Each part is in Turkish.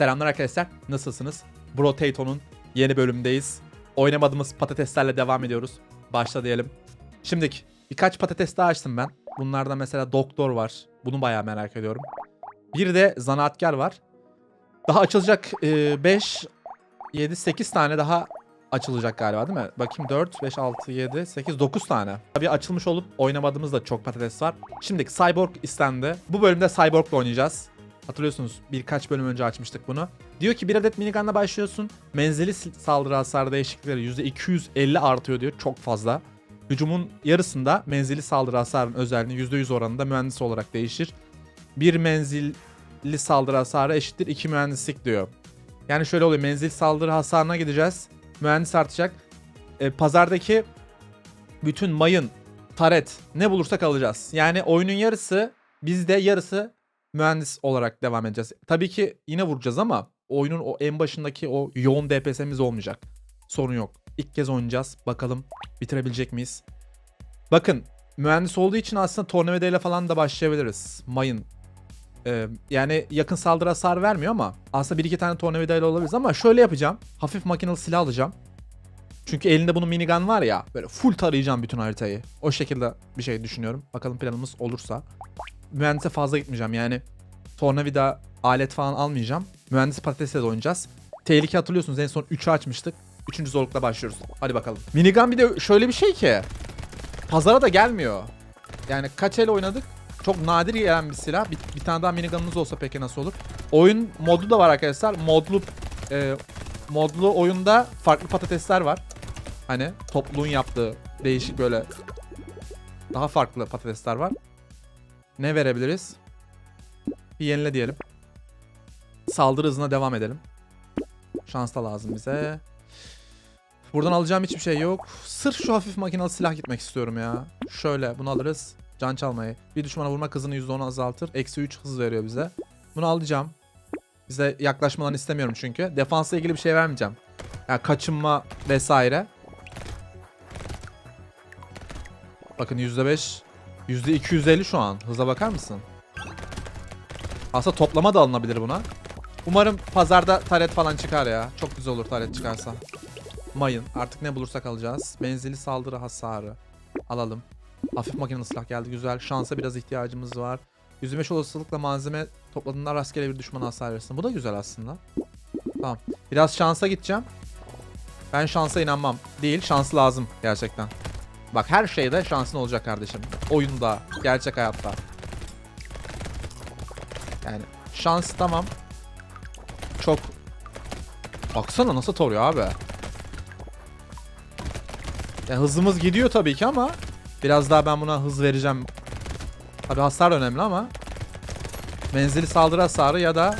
Selamlar arkadaşlar. Nasılsınız? Brotato'nun yeni bölümündeyiz. Oynamadığımız patateslerle devam ediyoruz. Başla diyelim. Şimdiki birkaç patates daha açtım ben. Bunlardan mesela doktor var. Bunu bayağı merak ediyorum. Bir de zanaatkar var. Daha açılacak 5, 7, 8 tane daha açılacak galiba değil mi? Bakayım 4, 5, 6, 7, 8, 9 tane. Tabii açılmış olup oynamadığımız da çok patates var. Şimdiki Cyborg istendi. Bu bölümde Cyborg'la oynayacağız. Hatırlıyorsunuz birkaç bölüm önce açmıştık bunu. Diyor ki bir adet minigunla başlıyorsun. Menzili saldırı hasarı değişiklikleri %250 artıyor diyor. Çok fazla. Hücumun yarısında menzili saldırı hasarının özelliği %100 oranında mühendis olarak değişir. Bir menzilli saldırı hasarı eşittir 2 mühendislik diyor. Yani şöyle oluyor menzil saldırı hasarına gideceğiz. Mühendis artacak. E, pazardaki bütün mayın, taret ne bulursak alacağız. Yani oyunun yarısı bizde yarısı mühendis olarak devam edeceğiz. Tabii ki yine vuracağız ama oyunun o en başındaki o yoğun DPS'miz olmayacak. Sorun yok. İlk kez oynayacağız. Bakalım bitirebilecek miyiz? Bakın mühendis olduğu için aslında tornavidayla falan da başlayabiliriz. Mayın. Ee, yani yakın saldırı hasar vermiyor ama aslında bir iki tane tornavidayla olabiliriz ama şöyle yapacağım. Hafif makinalı silah alacağım. Çünkü elinde bunun minigun var ya böyle full tarayacağım bütün haritayı. O şekilde bir şey düşünüyorum. Bakalım planımız olursa. Mühendise fazla gitmeyeceğim yani. Tornavida alet falan almayacağım. Mühendis patatesle de oynayacağız. Tehlike hatırlıyorsunuz en son 3'ü açmıştık. Üçüncü zorlukla başlıyoruz. Hadi bakalım. Minigun bir de şöyle bir şey ki. Pazara da gelmiyor. Yani kaç el oynadık? Çok nadir gelen bir silah. Bir, bir tane daha minigunumuz olsa peki nasıl olur? Oyun modu da var arkadaşlar. Modlu e, modlu oyunda farklı patatesler var. Hani topluluğun yaptığı değişik böyle daha farklı patatesler var. Ne verebiliriz? Bir yenile diyelim. Saldırı hızına devam edelim. Şans da lazım bize. Buradan alacağım hiçbir şey yok. Sırf şu hafif makinalı silah gitmek istiyorum ya. Şöyle bunu alırız. Can çalmayı. Bir düşmana vurma hızını %10 azaltır. Eksi 3 hız veriyor bize. Bunu alacağım. Bize yaklaşmalarını istemiyorum çünkü. Defansla ilgili bir şey vermeyeceğim. Yani kaçınma vesaire. Bakın %5. %250 şu an. Hıza bakar mısın? Aslında toplama da alınabilir buna. Umarım pazarda taret falan çıkar ya. Çok güzel olur taret çıkarsa. Mayın. Artık ne bulursak alacağız. Menzili saldırı hasarı. Alalım. Hafif makinalı silah geldi. Güzel. Şansa biraz ihtiyacımız var. 125 olasılıkla malzeme topladığında rastgele bir düşmana hasar verirsin. Bu da güzel aslında. Tamam. Biraz şansa gideceğim. Ben şansa inanmam. Değil. Şans lazım gerçekten. Bak her şeyde şansın olacak kardeşim. Oyunda, gerçek hayatta. Yani şans tamam. Çok Baksana nasıl toruyor abi. Yani hızımız gidiyor tabii ki ama biraz daha ben buna hız vereceğim. Tabii hasar önemli ama menzili saldırı hasarı ya da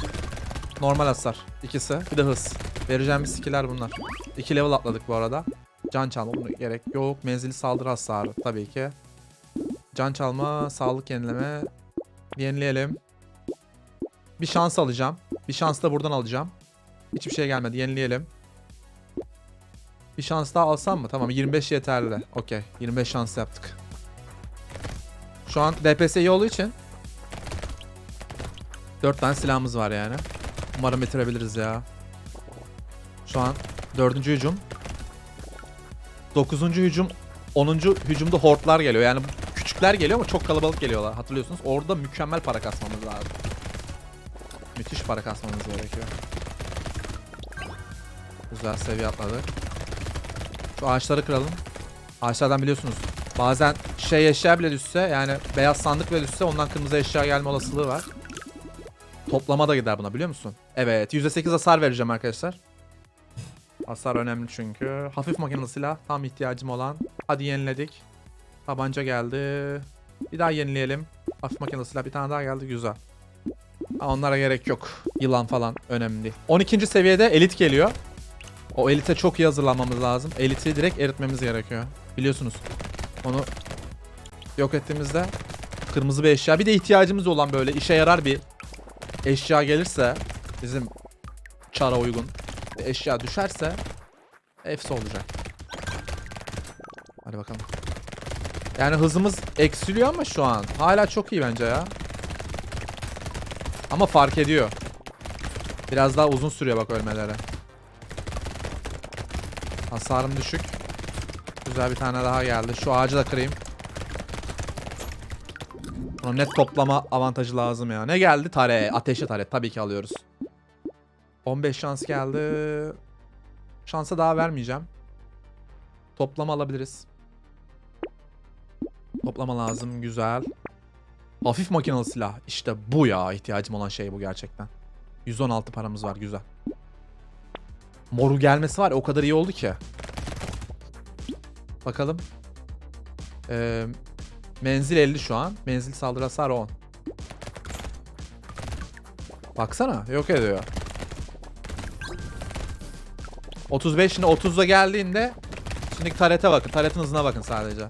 normal hasar. İkisi. Bir de hız. Vereceğim bir skiller bunlar. İki level atladık bu arada. Can çalma gerek yok. Menzili saldırı hasarı tabii ki. Can çalma, sağlık yenileme. Yenileyelim. Bir şans alacağım. Bir şans da buradan alacağım. Hiçbir şey gelmedi. Yenileyelim. Bir şans daha alsam mı? Tamam 25 yeterli. Okey. 25 şans yaptık. Şu an DPS iyi olduğu için 4 tane silahımız var yani. Umarım bitirebiliriz ya. Şu an 4. hücum. 9. hücum. 10. hücumda hortlar geliyor. Yani küçükler geliyor ama çok kalabalık geliyorlar. Hatırlıyorsunuz. Orada mükemmel para kasmamız lazım. Müthiş para kasmamız gerekiyor. Güzel seviye atladık. Şu ağaçları kıralım. Ağaçlardan biliyorsunuz. Bazen şey eşya bile düşse yani beyaz sandık bile düşse ondan kırmızı eşya gelme olasılığı var. Toplama da gider buna biliyor musun? Evet %8 hasar vereceğim arkadaşlar. Hasar önemli çünkü. Hafif makinalı silah tam ihtiyacım olan. Hadi yeniledik. Tabanca geldi. Bir daha yenileyelim. Hafif makinalı silah bir tane daha geldi güzel. Onlara gerek yok. Yılan falan önemli değil. 12. seviyede elit geliyor. O elite çok iyi hazırlanmamız lazım. Eliti direkt eritmemiz gerekiyor. Biliyorsunuz. Onu yok ettiğimizde kırmızı bir eşya. Bir de ihtiyacımız olan böyle işe yarar bir eşya gelirse bizim çara uygun bir eşya düşerse efsi olacak. Hadi bakalım. Yani hızımız eksiliyor ama şu an. Hala çok iyi bence ya. Ama fark ediyor. Biraz daha uzun sürüyor bak ölmeleri. Hasarım düşük. Güzel bir tane daha geldi. Şu ağacı da kırayım. Buna net toplama avantajı lazım ya. Ne geldi? Tare. Ateşli tare. Tabii ki alıyoruz. 15 şans geldi. Şansa daha vermeyeceğim. Toplama alabiliriz. Toplama lazım. Güzel. Hafif makinalı silah. İşte bu ya. ihtiyacım olan şey bu gerçekten. 116 paramız var. Güzel. Moru gelmesi var o kadar iyi oldu ki. Bakalım. Ee, menzil 50 şu an. Menzil saldırı hasarı 10. Baksana yok ediyor. 35 şimdi 30'da geldiğinde şimdi tarete bakın. Taretin hızına bakın sadece.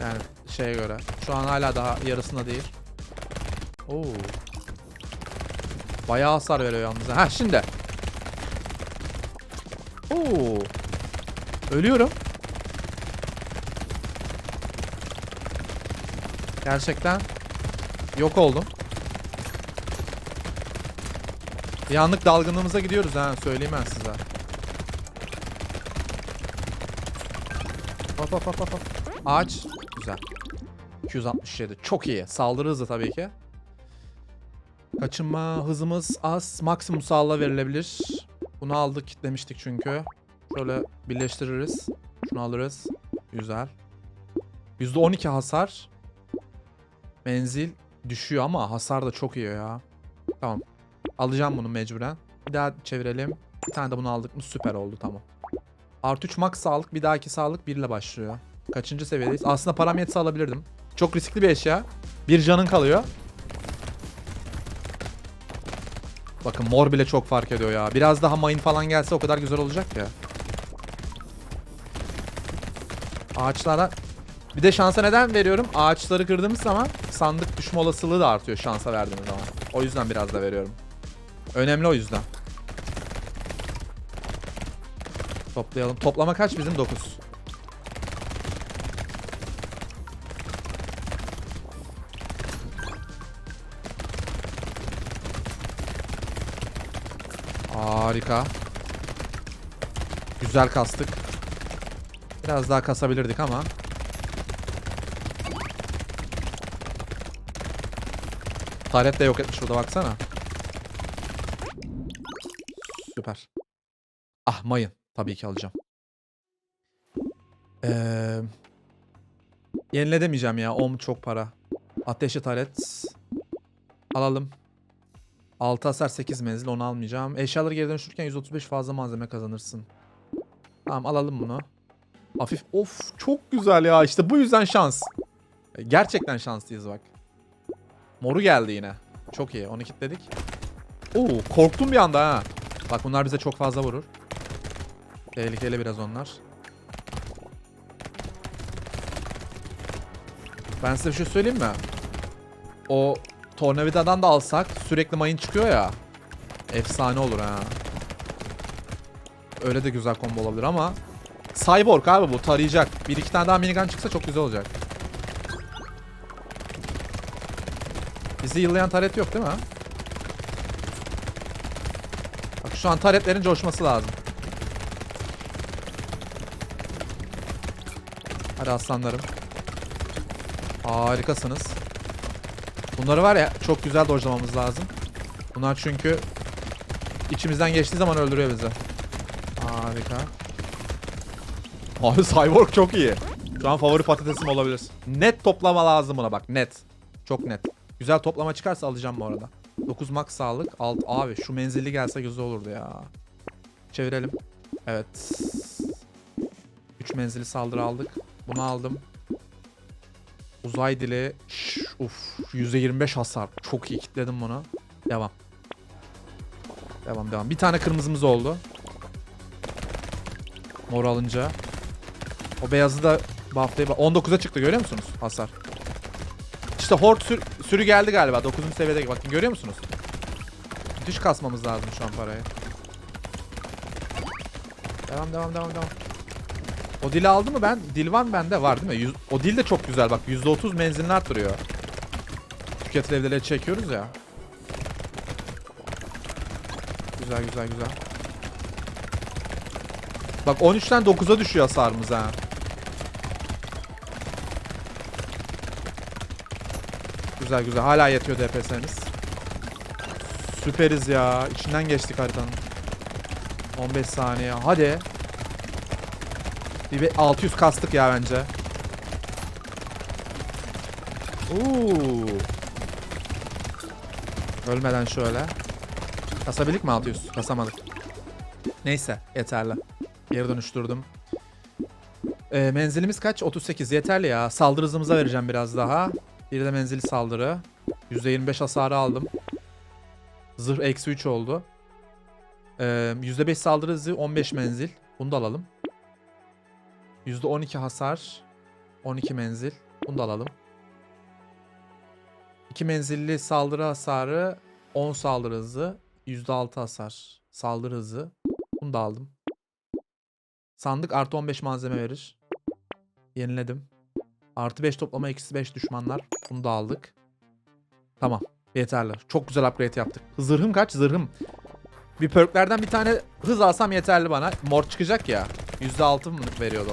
Yani şeye göre. Şu an hala daha yarısında değil. Oo. Bayağı hasar veriyor yalnız. Ha şimdi. Oo. Ölüyorum. Gerçekten yok oldum. Bir anlık dalgınlığımıza gidiyoruz ha söyleyeyim ben size. Hop hop hop hop. Ağaç. Güzel. 267. Çok iyi. Saldırı hızı tabii ki. Kaçınma hızımız az. Maksimum sağlığa verilebilir. Bunu aldık kitlemiştik çünkü. Şöyle birleştiririz. Şunu alırız. Güzel. %12 hasar. Menzil düşüyor ama hasar da çok iyi ya. Tamam. Alacağım bunu mecburen. Bir daha çevirelim. Bir tane de bunu aldık mı süper oldu tamam. Artı 3 max sağlık bir dahaki sağlık 1 ile başlıyor. Kaçıncı seviyedeyiz? Aslında param yetse alabilirdim. Çok riskli bir eşya. Bir canın kalıyor. Bakın mor bile çok fark ediyor ya. Biraz daha mayın falan gelse o kadar güzel olacak ya. Ağaçlara bir de şansa neden veriyorum? Ağaçları kırdığımız zaman sandık düşme olasılığı da artıyor şansa verdiğimiz zaman. O yüzden biraz da veriyorum. Önemli o yüzden. Toplayalım. Toplama kaç bizim? 9. Harika. Güzel kastık. Biraz daha kasabilirdik ama. Taret de yok etmiş burada baksana. Süper. Ah mayın. Tabii ki alacağım. Ee, yenile demeyeceğim ya. Om çok para. Ateşli taret. Alalım. 6 hasar 8 menzil onu almayacağım. Eşyaları geri dönüştürürken 135 fazla malzeme kazanırsın. Tamam alalım bunu. Hafif of çok güzel ya işte bu yüzden şans. E, Gerçekten şanslıyız bak. Moru geldi yine. Çok iyi onu kilitledik. Oo korktum bir anda ha. Bak bunlar bize çok fazla vurur. Tehlikeli biraz onlar. Ben size bir şey söyleyeyim mi? O tornavidadan da alsak sürekli mayın çıkıyor ya. Efsane olur ha. Öyle de güzel combo olabilir ama Cyborg abi bu tarayacak. Bir iki tane daha minigun çıksa çok güzel olacak. Bizi yıllayan taret yok değil mi? Bak şu an taretlerin coşması lazım. Hadi aslanlarım. Harikasınız. Bunları var ya çok güzel dojlamamız lazım. Bunlar çünkü içimizden geçtiği zaman öldürüyor bizi. Harika. Abi Cyborg çok iyi. Şu an favori patatesim olabilir. Net toplama lazım buna bak net. Çok net. Güzel toplama çıkarsa alacağım bu arada. 9 max sağlık. Alt abi şu menzilli gelse güzel olurdu ya. Çevirelim. Evet. 3 menzili saldırı aldık. Bunu aldım. Uzay dili. Şş, uf. %25 hasar. Çok iyi kitledim bunu. Devam. Devam devam. Bir tane kırmızımız oldu. Mor alınca. O beyazı da bufflayıp 19'a çıktı görüyor musunuz hasar? İşte horde sür- sürü geldi galiba 9. seviyede bakın görüyor musunuz? Müthiş kasmamız lazım şu an parayı. Devam devam devam devam. O dili aldı mı ben? Dil var mı bende? Var değil mi? Yüz- o dil de çok güzel bak. %30 menzilini arttırıyor. Tüketilebilirleri çekiyoruz ya. Güzel güzel güzel. Bak 13'ten 9'a düşüyor hasarımız ha. Güzel güzel. Hala yetiyor DPS'miz. Süperiz ya. İçinden geçtik haritanın. 15 saniye. Hadi. Bir be- 600 kastık ya bence. Oo. Ölmeden şöyle. Kasabildik mi 600? Kasamadık. Neyse yeterli. Geri dönüştürdüm. Ee, menzilimiz kaç? 38 yeterli ya. Saldırı hızımıza vereceğim biraz daha. Bir de menzili saldırı. %25 hasarı aldım. Zırh eksi 3 oldu. Ee, %5 saldırı hızı 15 menzil. Bunu da alalım. %12 hasar. 12 menzil. Bunu da alalım. 2 menzilli saldırı hasarı 10 saldırı hızı. %6 hasar. Saldırı hızı. Bunu da aldım. Sandık artı 15 malzeme verir. Yeniledim. Artı 5 toplama eksi 5 düşmanlar. Bunu da aldık. Tamam. Yeterli. Çok güzel upgrade yaptık. Zırhım kaç? Zırhım. Bir perklerden bir tane hız alsam yeterli bana. Mor çıkacak ya. %6 mı veriyordu?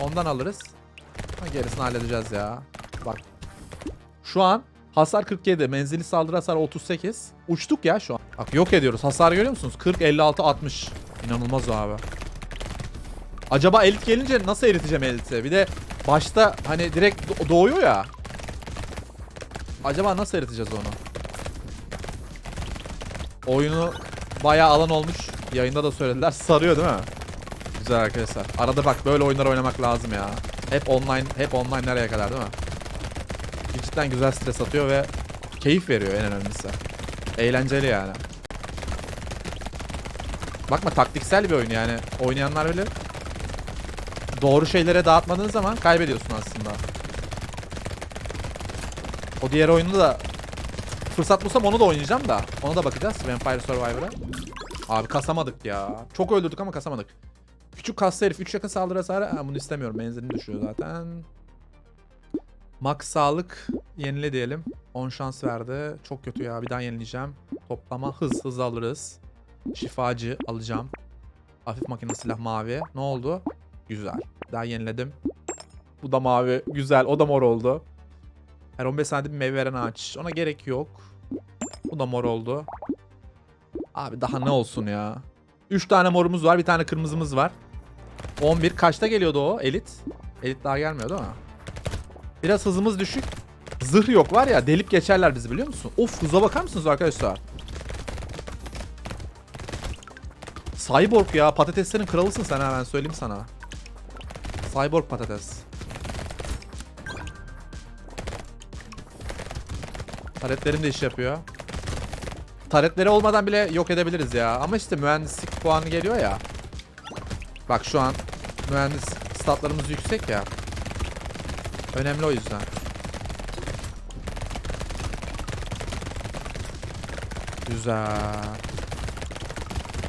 Ondan alırız. Gerisini halledeceğiz ya. Bak. Şu an hasar 47. Menzili saldırı hasarı 38. Uçtuk ya şu an. Bak yok ediyoruz. Hasar görüyor musunuz? 40, 56, 60. İnanılmaz abi. Acaba elit gelince nasıl eriteceğim eliti? Bir de başta hani direkt do- doğuyor ya. Acaba nasıl eriteceğiz onu? Oyunu bayağı alan olmuş. Yayında da söylediler. Sarıyor değil mi? Güzel arkadaşlar. Arada bak böyle oyunlar oynamak lazım ya. Hep online, hep online nereye kadar değil mi? Cidden güzel stres atıyor ve keyif veriyor en önemlisi. Eğlenceli yani. Bakma taktiksel bir oyun yani. Oynayanlar bilir. Doğru şeylere dağıtmadığın zaman kaybediyorsun aslında. O diğer oyunu da fırsat bulsam onu da oynayacağım da. Ona da bakacağız Vampire Survivor'a. Abi kasamadık ya. Çok öldürdük ama kasamadık. Küçük kaslı herif 3 yakın saldırı hasarı. Ha, bunu istemiyorum. Benzini düşüyor zaten. Max sağlık yenile diyelim. 10 şans verdi. Çok kötü ya. Bir daha yenileyeceğim. Toplama hız hız alırız. Şifacı alacağım. Hafif makine silah mavi. Ne oldu? Güzel. Daha yeniledim. Bu da mavi. Güzel. O da mor oldu. Her 15 saniyede bir meyve veren ağaç. Ona gerek yok. Bu da mor oldu. Abi daha ne olsun ya. 3 tane morumuz var. Bir tane kırmızımız var. 11. Kaçta geliyordu o? Elit. Elit daha gelmiyor değil mi? Biraz hızımız düşük. Zırh yok var ya delip geçerler bizi biliyor musun? Of hıza bakar mısınız arkadaşlar? Cyborg ya patateslerin kralısın sen ha ben söyleyeyim sana. Cyborg patates. Taretlerim de iş yapıyor. Taretleri olmadan bile yok edebiliriz ya. Ama işte mühendislik puanı geliyor ya. Bak şu an mühendis statlarımız yüksek ya. Önemli o yüzden. Güzel.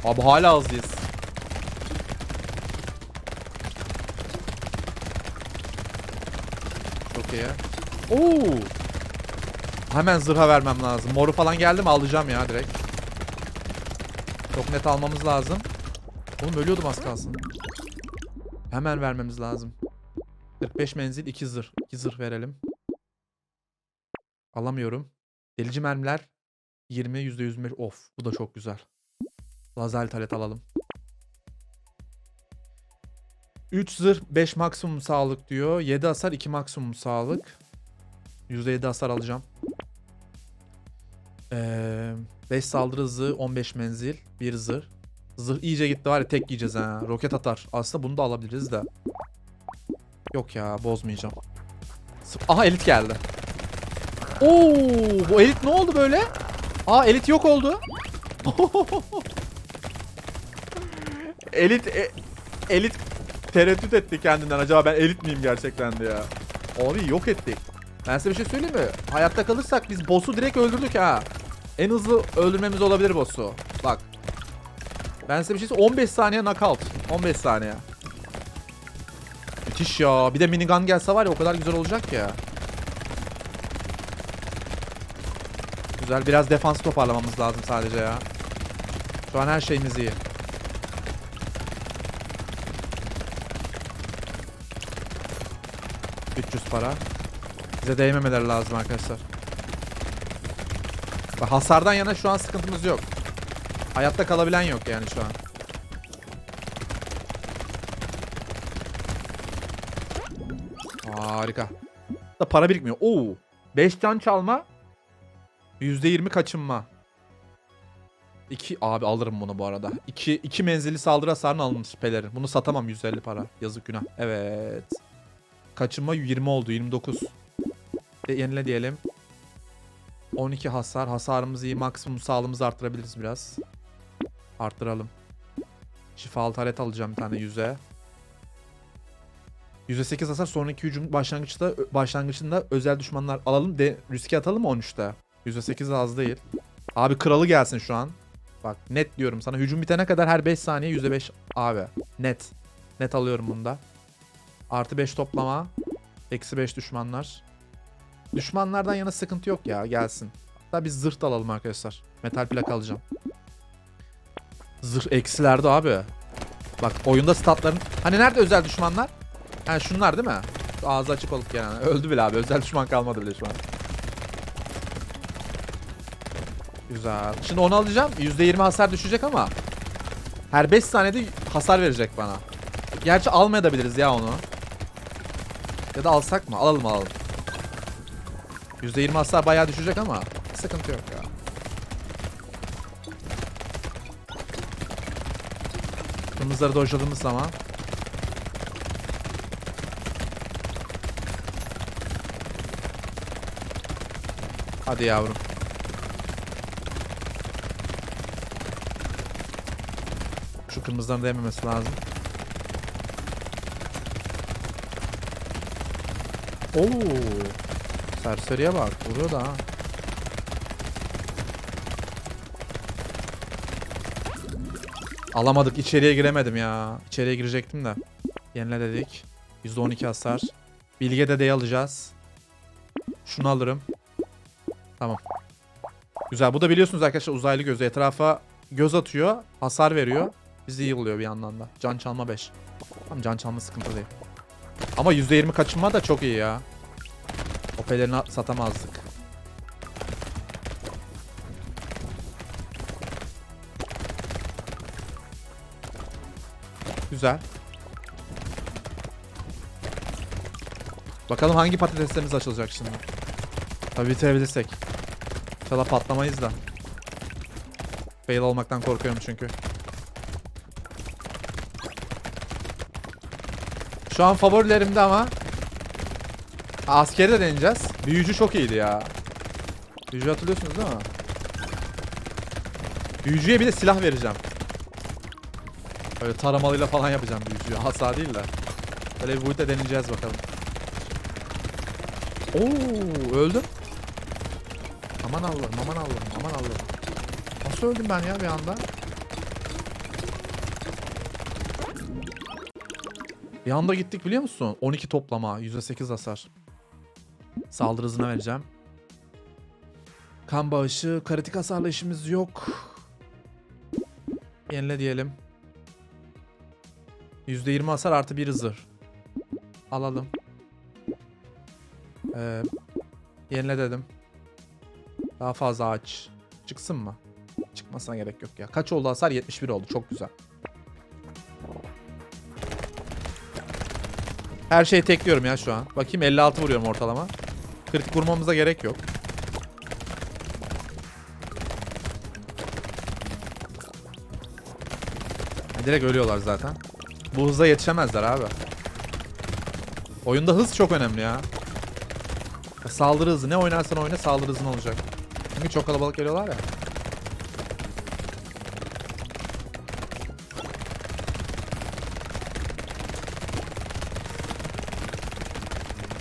Abi hala hızlıyız. Çok iyi. Oo. Hemen zırha vermem lazım. Moru falan geldi mi alacağım ya direkt. Çok net almamız lazım. Oğlum ölüyordum az kalsın. Hemen vermemiz lazım. 45 menzil 2 zırh. 2 zırh verelim. Alamıyorum. Delici mermiler 20 %125. Of bu da çok güzel. Lazer talet alalım. 3 zırh 5 maksimum sağlık diyor. 7 hasar 2 maksimum sağlık. %7 hasar alacağım. Ee, 5 saldırı hızı 15 menzil 1 zırh. Zırh iyice gitti var ya tek yiyeceğiz ha. Roket atar. Aslında bunu da alabiliriz de. Yok ya bozmayacağım. Aha elit geldi. Oo, bu elit ne oldu böyle? Aa elit yok oldu. elit e- elit tereddüt etti kendinden. Acaba ben elit miyim gerçekten diye. Abi yok ettik. Ben size bir şey söyleyeyim mi? Hayatta kalırsak biz boss'u direkt öldürdük ha. En hızlı öldürmemiz olabilir boss'u. Ben size bir şey söyleyeyim. 15 saniye knockout. 15 saniye. Müthiş ya. Bir de minigun gelse var ya o kadar güzel olacak ya. Güzel. Biraz defans toparlamamız lazım sadece ya. Şu an her şeyimiz iyi. ...300 para. Bize değmemeleri lazım arkadaşlar. Hasardan yana şu an sıkıntımız yok. Hayatta kalabilen yok yani şu an. Harika. Da para birikmiyor. Oo. 5 can çalma. %20 kaçınma. 2 abi alırım bunu bu arada. 2 2 menzilli saldırı hasarını alınmış pelerin. Bunu satamam 150 para. Yazık günah. Evet. Kaçınma 20 oldu. 29. De, yenile diyelim. 12 hasar. Hasarımız iyi. Maksimum sağlığımızı arttırabiliriz biraz. Arttıralım. Şifalı taret alacağım bir tane 100'e. %8 hasar sonraki hücum başlangıçta başlangıçında özel düşmanlar alalım de riske atalım mı 13'te? %8 az değil. Abi kralı gelsin şu an. Bak net diyorum sana hücum bitene kadar her 5 saniye %5 abi. Net. Net alıyorum bunda. Artı 5 toplama. Eksi 5 düşmanlar. Düşmanlardan yana sıkıntı yok ya gelsin. Hatta biz zırh da alalım arkadaşlar. Metal plak alacağım. Zırh eksilerde abi. Bak oyunda statların... Hani nerede özel düşmanlar? Ha şunlar değil mi? Ağzı açık olup gelen. Öldü bile abi. Özel düşman kalmadı bile şu an. Güzel. Şimdi onu alacağım. %20 hasar düşecek ama her 5 saniyede hasar verecek bana. Gerçi almayabiliriz ya onu. Ya da alsak mı? Alalım alalım. %20 hasar bayağı düşecek ama sıkıntı yok ya. Kırmızıları dojladığımız zaman Hadi yavrum. Şu kırmızıların değmemesi lazım. Oo. Serseriye bak. Vuruyor da ha. Alamadık. içeriye giremedim ya. İçeriye girecektim de. Yenile dedik. %12 hasar. Bilge dedeyi alacağız. Şunu alırım. Tamam. Güzel. Bu da biliyorsunuz arkadaşlar uzaylı gözü. Etrafa göz atıyor. Hasar veriyor. Bizi yığılıyor bir yandan da. Can çalma 5. Tamam can çalma sıkıntı değil. Ama %20 kaçınma da çok iyi ya. Opelerini satamazdık. Güzel. Bakalım hangi patateslerimiz açılacak şimdi. Tabii bitirebilirsek. İnşallah patlamayız da. Fail olmaktan korkuyorum çünkü. Şu an favorilerimde ama Askeri de deneyeceğiz. Büyücü çok iyiydi ya. Büyücü hatırlıyorsunuz değil mi? Büyücüye bir de silah vereceğim. Böyle taramalıyla falan yapacağım büyücüye. Hasar değil de. Böyle bir boyutta deneyeceğiz bakalım. Oo, öldüm. Aman Allah'ım, aman Allah'ım, aman Allah'ım. Nasıl öldüm ben ya bir anda? Bir anda gittik biliyor musun? 12 toplama, %8 hasar. Saldırı hızına vereceğim. Kan bağışı, kritik hasarla işimiz yok. Yenile diyelim. %20 hasar artı bir zırh. Alalım. Ee, yenile dedim. Daha fazla aç. Çıksın mı? Çıkmasına gerek yok ya. Kaç oldu hasar? 71 oldu. Çok güzel. Her şeyi tekliyorum ya şu an. Bakayım 56 vuruyorum ortalama. Kritik vurmamıza gerek yok. Ha, direkt ölüyorlar zaten. Bu hıza yetişemezler abi. Oyunda hız çok önemli ya. Saldırı hızı ne oynarsan oyna saldırı hızın olacak. Çünkü çok kalabalık geliyorlar ya.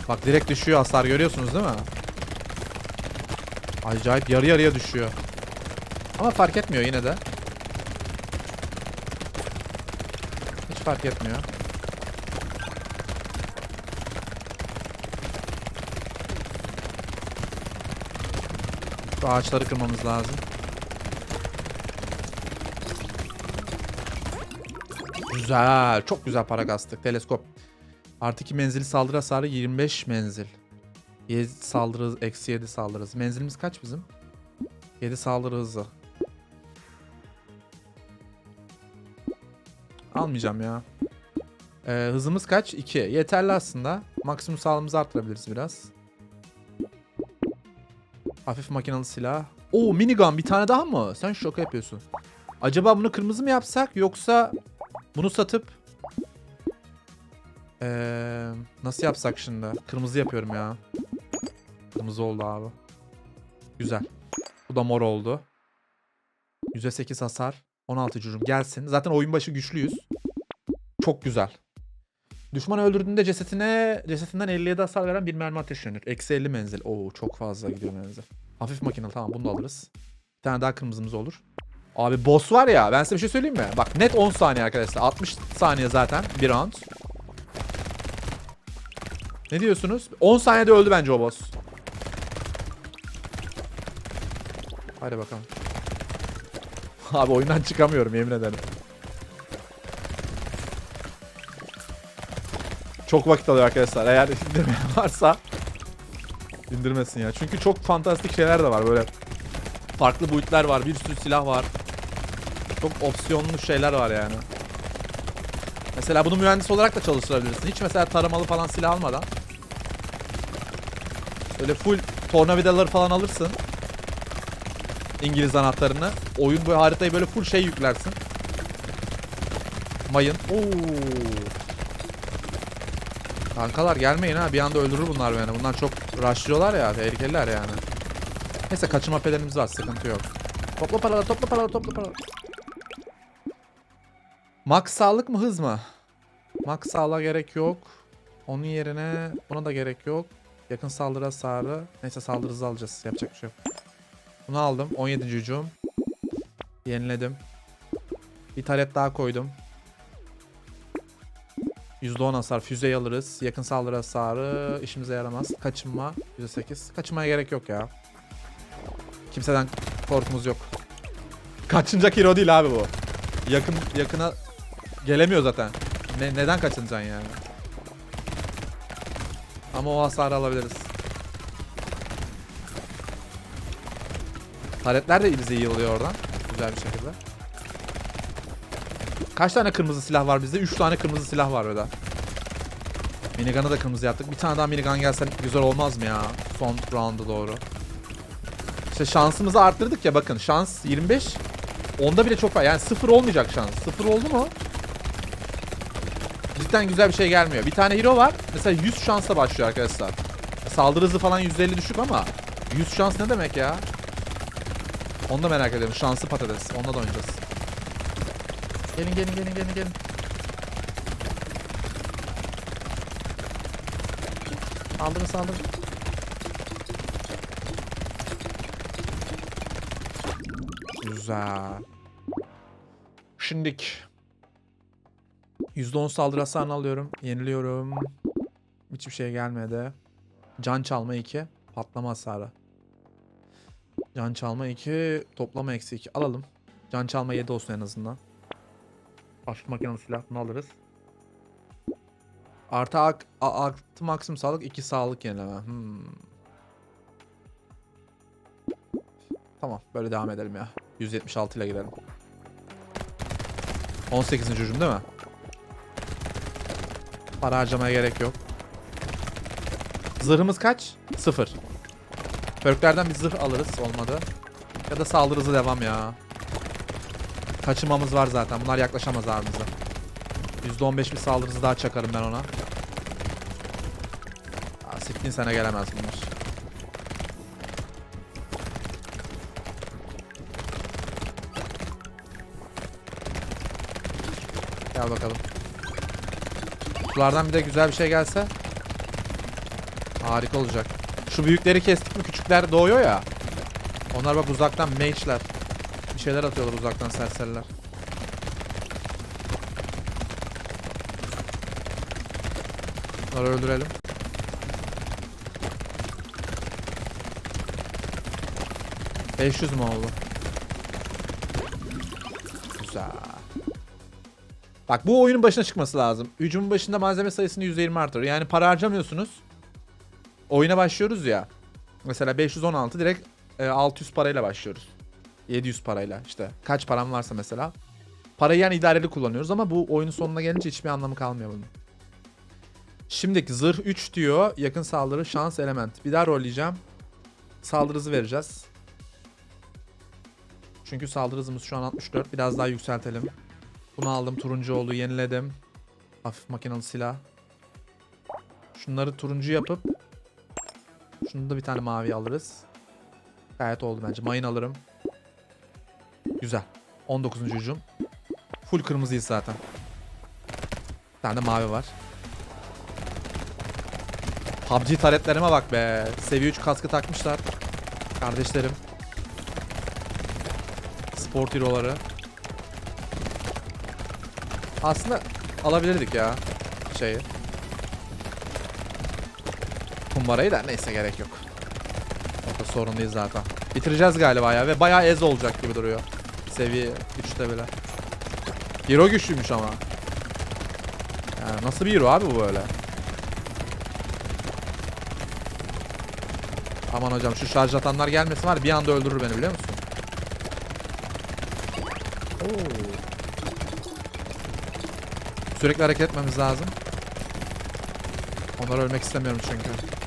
Bak direkt düşüyor hasar görüyorsunuz değil mi? Acayip yarı yarıya düşüyor. Ama fark etmiyor yine de. Fark etmiyor. Şu ağaçları kırmamız lazım. Güzel. Çok güzel para kastık. Teleskop. Artı 2 menzili saldırı hasarı 25 menzil. 7 saldırı eksi 7 saldırı hızı. Menzilimiz kaç bizim? 7 saldırı hızı. Almayacağım ya. Ee, hızımız kaç? 2. Yeterli aslında. Maksimum sağlığımızı arttırabiliriz biraz. Hafif makinalı silah. Oo minigun bir tane daha mı? Sen şoka yapıyorsun. Acaba bunu kırmızı mı yapsak yoksa bunu satıp ee, nasıl yapsak şimdi? Kırmızı yapıyorum ya. Kırmızı oldu abi. Güzel. Bu da mor oldu. %8 hasar. 16 cürüm gelsin. Zaten oyun başı güçlüyüz. Çok güzel. Düşman öldürdüğünde cesetine cesetinden 57 hasar veren bir mermi ateşlenir. Eksi 50 menzil. Oo çok fazla gidiyor menzil. Hafif makinalı tamam bunu da alırız. Bir tane daha kırmızımız olur. Abi boss var ya ben size bir şey söyleyeyim mi? Bak net 10 saniye arkadaşlar. 60 saniye zaten bir round. Ne diyorsunuz? 10 saniyede öldü bence o boss. Hadi bakalım. Abi oyundan çıkamıyorum yemin ederim. Çok vakit alıyor arkadaşlar. Eğer indirmeyen varsa indirmesin ya. Çünkü çok fantastik şeyler de var böyle. Farklı boyutlar var. Bir sürü silah var. Çok opsiyonlu şeyler var yani. Mesela bunu mühendis olarak da çalıştırabilirsin. Hiç mesela taramalı falan silah almadan. Öyle full tornavidaları falan alırsın. İngiliz anahtarını. Oyun böyle haritayı böyle full şey yüklersin. Mayın. Oo. Kankalar gelmeyin ha. Bir anda öldürür bunlar beni. Bunlar çok rushlıyorlar ya. Tehlikeliler yani. Neyse kaçırma pelerimiz var. Sıkıntı yok. Topla paraları, topla paraları, topla paraları. Max sağlık mı hız mı? Max sağlığa gerek yok. Onun yerine buna da gerek yok. Yakın saldırı hasarı. Neyse saldırı hızı alacağız. Yapacak bir şey yok. Bunu aldım. 17. hücum. Yeniledim. Bir taret daha koydum. %10 hasar. Füzeyi alırız. Yakın saldırı hasarı işimize yaramaz. Kaçınma. %8. Kaçınmaya gerek yok ya. Kimseden korkumuz yok. Kaçınacak hero değil abi bu. Yakın yakına gelemiyor zaten. Ne, neden kaçınacaksın yani? Ama o hasarı alabiliriz. Taretler de bize iyi oluyor oradan. Güzel bir şekilde. Kaç tane kırmızı silah var bizde? 3 tane kırmızı silah var orada. Minigun'ı da kırmızı yaptık. Bir tane daha minigun gelse güzel olmaz mı ya? Son round'a doğru. İşte şansımızı arttırdık ya bakın. Şans 25. Onda bile çok var. Yani sıfır olmayacak şans. Sıfır oldu mu? Cidden güzel bir şey gelmiyor. Bir tane hero var. Mesela 100 şansla başlıyor arkadaşlar. Saldırı hızı falan %50 düşük ama 100 şans ne demek ya? Onu da merak ediyorum. Şanslı patates. Onunla da oynayacağız. Gelin gelin gelin gelin gelin. Saldırın saldırın. Güzel. Şimdik. %10 saldırı hasarını alıyorum. Yeniliyorum. Hiçbir şey gelmedi. Can çalma 2. Patlama hasarı. Can çalma 2. Toplama eksi 2. Alalım. Can çalma 7 olsun en azından. Başlı makinalı silah bunu alırız. Artı, ak, artı maksimum sağlık 2 sağlık yenileme. Hmm. Tamam böyle devam edelim ya. 176 ile girelim. 18. hücum değil mi? Para harcamaya gerek yok. Zırhımız kaç? Sıfır. Perklerden bir zırh alırız olmadı. Ya da saldırı hızı devam ya. Kaçırmamız var zaten. Bunlar yaklaşamaz abi bize. %15 bir saldırı hızı daha çakarım ben ona. Siktin sene gelemez bunlar. Gel bakalım. Kutulardan bir de güzel bir şey gelse harika olacak. Şu büyükleri kestik mi küçükler doğuyor ya. Onlar bak uzaktan mage'ler. Bir şeyler atıyorlar uzaktan serseriler. Bunları öldürelim. ...500 mü oldu? Güzel. Bak bu oyunun başına çıkması lazım. Hücumun başında malzeme sayısını %20 artırır. Yani para harcamıyorsunuz. Oyuna başlıyoruz ya. Mesela 516 direkt e, 600 parayla başlıyoruz. 700 parayla işte. Kaç param varsa mesela. Parayı yani idareli kullanıyoruz ama bu oyunun sonuna gelince hiçbir anlamı kalmıyor bunun. Şimdiki zırh 3 diyor. Yakın saldırı şans element. Bir daha rolleyeceğim. Saldırı hızı vereceğiz. Çünkü saldırı şu an 64. Biraz daha yükseltelim. Bunu aldım. Turuncu oldu. Yeniledim. Hafif makinalı silah. Şunları turuncu yapıp şunu da bir tane mavi alırız. Gayet oldu bence. Mayın alırım. Güzel. 19. hücum. Full kırmızıyız zaten. Bir tane de mavi var. PUBG taretlerime bak be. Seviye 3 kaskı takmışlar. Kardeşlerim. Sport hero'ları. Aslında alabilirdik ya şeyi. Kumbarayı da neyse gerek yok. O da sorun değil zaten. Bitireceğiz galiba ya ve bayağı ez olacak gibi duruyor. Seviye 3'te bile. Hero güçlüymüş ama. Yani nasıl bir hero abi bu böyle? Aman hocam şu şarj atanlar gelmesin var bir anda öldürür beni biliyor musun? Oo. Sürekli hareket etmemiz lazım. Onlar ölmek istemiyorum çünkü.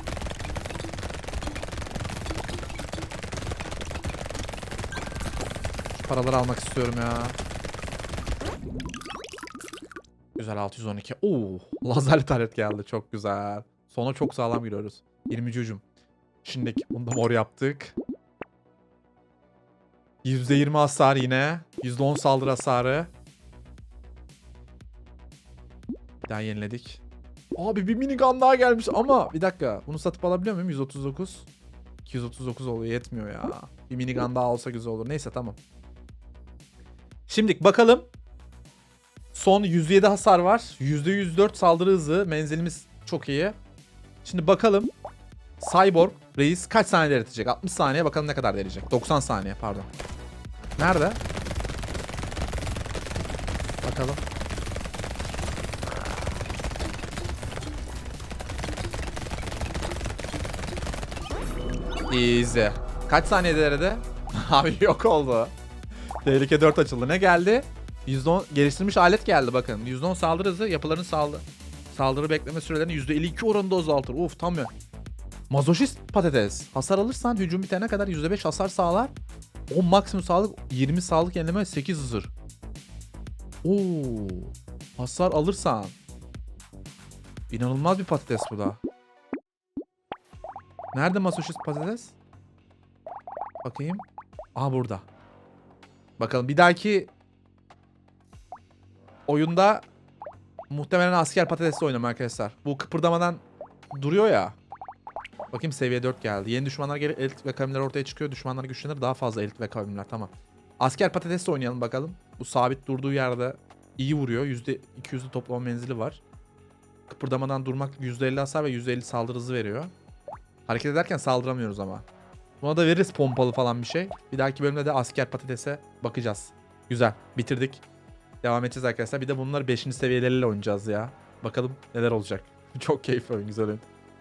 Paraları almak istiyorum ya. Güzel 612. Oo, lazerli taret geldi. Çok güzel. Sona çok sağlam giriyoruz. 20 hücum. Şimdi bunu da mor yaptık. %20 hasar yine. %10 saldırı hasarı. Bir daha yeniledik. Abi bir minigun daha gelmiş ama bir dakika bunu satıp alabiliyor muyum? 139. 239 oluyor yetmiyor ya. Bir minigun daha olsa güzel olur. Neyse tamam. Şimdi bakalım. Son 107 hasar var. %104 saldırı hızı. Menzilimiz çok iyi. Şimdi bakalım. Cyborg reis kaç saniyede eritecek? 60 saniye bakalım ne kadar verecek. 90 saniye pardon. Nerede? Bakalım. Easy. Kaç saniyede eridi? Abi yok oldu. Tehlike 4 açıldı. Ne geldi? %10 geliştirilmiş alet geldi bakın. %10 saldırı hızı yapıların saldırı saldırı bekleme sürelerini %52 oranında azaltır. Uf tam ya. Mazoşist patates. Hasar alırsan hücum bitene kadar %5 hasar sağlar. 10 maksimum sağlık, 20 sağlık yenileme, 8 zırh. Oo. Hasar alırsan. İnanılmaz bir patates bu da. Nerede masoşist patates? Bakayım. Aha burada. Bakalım bir dahaki oyunda muhtemelen asker patatesle oynam arkadaşlar. Bu kıpırdamadan duruyor ya. Bakayım seviye 4 geldi. Yeni düşmanlar gelir elit ve kavimler ortaya çıkıyor. Düşmanlar güçlenir daha fazla elit ve kavimler tamam. Asker patatesle oynayalım bakalım. Bu sabit durduğu yerde iyi vuruyor. %200'lü toplama menzili var. Kıpırdamadan durmak %50 hasar ve %50 saldırı hızı veriyor. Hareket ederken saldıramıyoruz ama. Buna da veririz pompalı falan bir şey. Bir dahaki bölümde de asker patatese bakacağız. Güzel. Bitirdik. Devam edeceğiz arkadaşlar. Bir de bunları 5. seviyeleriyle oynayacağız ya. Bakalım neler olacak. Çok keyifli oyun. Güzel oyun.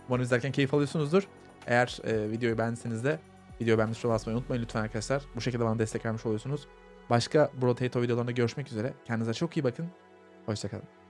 Umarım izlerken keyif alıyorsunuzdur. Eğer e, videoyu beğendiyseniz de video beğenmiş tuşuna unutmayın lütfen arkadaşlar. Bu şekilde bana destek vermiş oluyorsunuz. Başka Brotato videolarında görüşmek üzere. Kendinize çok iyi bakın. Hoşçakalın.